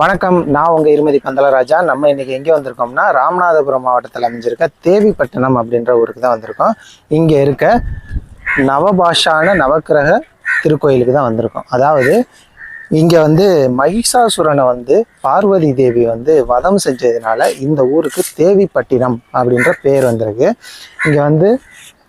வணக்கம் நான் உங்கள் இருமதி பந்தலராஜா நம்ம இன்னைக்கு எங்கே வந்திருக்கோம்னா ராமநாதபுரம் மாவட்டத்தில் அமைஞ்சிருக்க தேவிப்பட்டினம் அப்படின்ற ஊருக்கு தான் வந்திருக்கோம். இங்கே இருக்க நவபாஷான நவக்கிரக திருக்கோயிலுக்கு தான் வந்திருக்கோம். அதாவது இங்கே வந்து மகிஷாசுரனை வந்து பார்வதி தேவி வந்து வதம் செஞ்சதுனால இந்த ஊருக்கு தேவிப்பட்டினம் அப்படின்ற பேர் வந்திருக்கு. இங்கே வந்து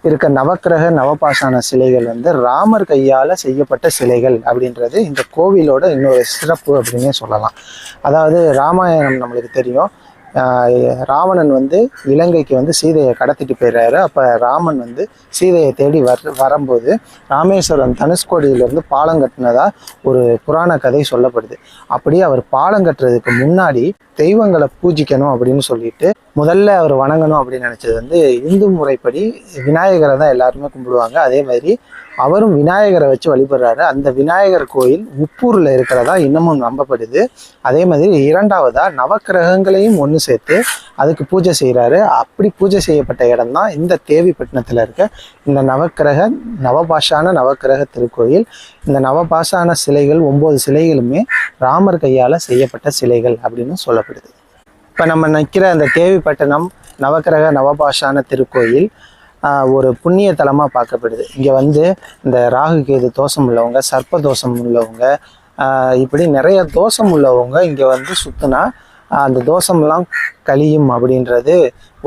இருக்க நவக்கிரக நவபாஷான சிலைகள் வந்து ராமர் கையால் செய்யப்பட்ட சிலைகள் அப்படின்றது இந்த கோவிலோட இன்னொரு சிறப்பு அப்படின்னே சொல்லலாம். அதாவது ராமாயணம் நம்மளுக்கு தெரியும். ராவணன் வந்து இலங்கைக்கு வந்து சீதையை கடத்திட்டு போயிடுறாரு. அப்போ ராமன் வந்து சீதையை தேடி வர் வரும்போது ராமேஸ்வரம் தனுஷ்கோடியிலேருந்து பாலம் கட்டினதா ஒரு புராண கதை சொல்லப்படுது. அப்படி அவர் பாலம் கட்டுறதுக்கு முன்னாடி தெய்வங்களை பூஜிக்கணும் அப்படின்னு சொல்லிட்டு முதல்ல அவர் வணங்கணும் அப்படின்னு நினச்சது வந்து இந்து முறைப்படி விநாயகரை தான் எல்லாருமே கும்பிடுவாங்க. அதே மாதிரி அவரும் விநாயகரை வச்சு வழிபடுறாரு. அந்த விநாயகர் கோயில் உப்பூரில் இருக்கிறதா இன்னமும் நம்பப்படுது. அதே மாதிரி இரண்டாவதாக நவக்கிரகங்களையும் ஒன்று சேர்த்து அதுக்கு பூஜை செய்கிறாரு அப்படி பூஜை செய்யப்பட்ட இடம் தான் இந்த தேவிப்பட்டினத்தில் இருக்க. இந்த நவக்கிரக நவபாஷான நவக்கிரக திருக்கோயில். இந்த நவபாஷான சிலைகள் ஒம்பது சிலைகளுமே ராமர் கையால் செய்யப்பட்ட சிலைகள் அப்படின்னு சொல்லப்படுது. இப்போ நம்ம நிற்கிற அந்த தேவிப்பட்டினம் நவக்கிரக நவபாஷான திருக்கோயில் ஒரு புண்ணிய தலமாக பார்க்கப்படுது. இங்கே வந்து இந்த ராகு கேது தோஷம் உள்ளவங்க சர்ப்ப தோஷம் உள்ளவங்க இப்படி நிறைய தோஷம் உள்ளவங்க இங்கே வந்து சுற்றுனா அந்த தோஷம்லாம் கழியும் அப்படின்றது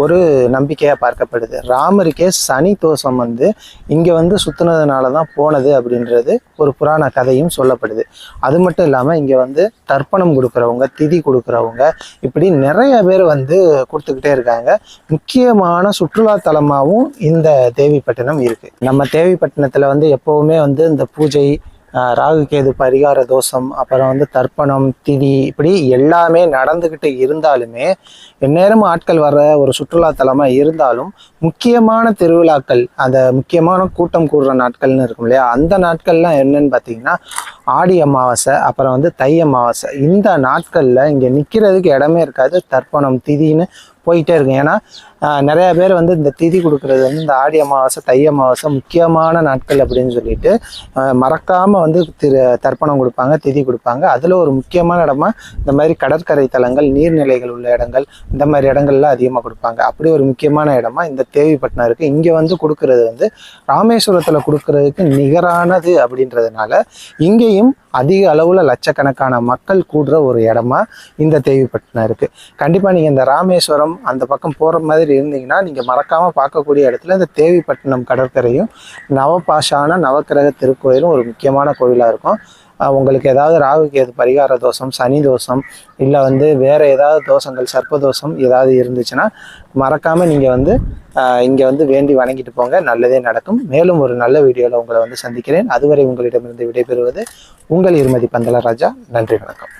ஒரு நம்பிக்கையாக பார்க்கப்படுது. ராமருக்கே சனி தோஷம் வந்து இங்கே வந்து சுற்றுனதுனால தான் போனது அப்படின்றது ஒரு புராண கதையும் சொல்லப்படுது. அது மட்டும் இல்லாமல் இங்கே வந்து தர்ப்பணம் கொடுக்குறவங்க திதி கொடுக்குறவங்க இப்படி நிறைய பேர் வந்து கொடுத்துக்கிட்டே இருக்காங்க. முக்கியமான சுற்றுலா தலமாகவும் இந்த தேவிப்பட்டினம் இருக்குது நம்ம தேவிப்பட்டினத்தில் வந்து எப்போவுமே வந்து இந்த பூஜை ராகு கேது பரிகார தோஷம் அப்புறம் வந்து தர்ப்பணம் திதி இப்படி எல்லாமே நடந்துக்கிட்டு இருந்தாலுமே எந்நேரமும் ஆட்கள் வர்ற ஒரு சுற்றுலா தலமாக இருந்தாலும் முக்கியமான திருவிழாக்கள் அந்த முக்கியமான கூட்டம் கூடுற நாட்கள்னு இருக்கும் இல்லையா? அந்த நாட்கள்லாம் என்னன்னு பார்த்தீங்கன்னா ஆடி அமாவாசை அப்புறம் வந்து தை அமாவாசை. இந்த நாட்களில் இங்கே நிற்கிறதுக்கு இடமே இருக்காது. தர்ப்பணம் திதின்னு போயிட்டே இருக்கும். ஏன்னா நிறையா பேர் வந்து இந்த திதி கொடுக்கறது வந்து இந்த ஆடி அமாவாசை தை அமாவாசை முக்கியமான நாட்கள் அப்படின்னு சொல்லிட்டு மறக்காமல் வந்து திரு தர்ப்பணம் கொடுப்பாங்க திதி கொடுப்பாங்க. அதில் ஒரு முக்கியமான இடமா இந்த மாதிரி கடற்கரை தலங்கள் நீர்நிலைகள் உள்ள இடங்கள் இந்த மாதிரி இடங்கள்லாம் அதிகமாக கொடுப்பாங்க. அப்படி ஒரு முக்கியமான இடமா இந்த தேவிப்பட்டினம் இருக்குது இங்கே வந்து கொடுக்கறது வந்து ராமேஸ்வரத்தில் கொடுக்கறதுக்கு நிகரானது அப்படின்றதுனால இங்கே இங்கேயும் அதிக அளவில் லட்சக்கணக்கான மக்கள் கூடுற ஒரு இடமா இந்த தேவிப்பட்டினம் இருக்குது கண்டிப்பாக நீங்கள் இந்த ராமேஸ்வரம் அந்த பக்கம் போகிற மாதிரி இருந்தீங்கன்னா நீங்கள் மறக்காமல் பார்க்கக்கூடிய இடத்துல இந்த தேவிப்பட்டினம் கடற்கரையும் நவபாஷான நவக்கிரக திருக்கோயிலும் ஒரு முக்கியமான கோயிலாக இருக்கும். உங்களுக்கு ஏதாவது ராகு பரிகார தோஷம் சனி தோஷம் இல்லை வந்து வேறு ஏதாவது தோஷங்கள் சர்ப்ப தோஷம் ஏதாவது இருந்துச்சுன்னா மறக்காமல் நீங்கள் வந்து இங்கே வந்து வேண்டி வணங்கிட்டு போங்க. நல்லதே நடக்கும். மேலும் ஒரு நல்ல வீடியோவில் உங்களை வந்து சந்திக்கிறேன். அதுவரை உங்களிடமிருந்து விடைபெறுவது உங்கள் இருமதி பந்தலராஜா நன்றி வணக்கம்.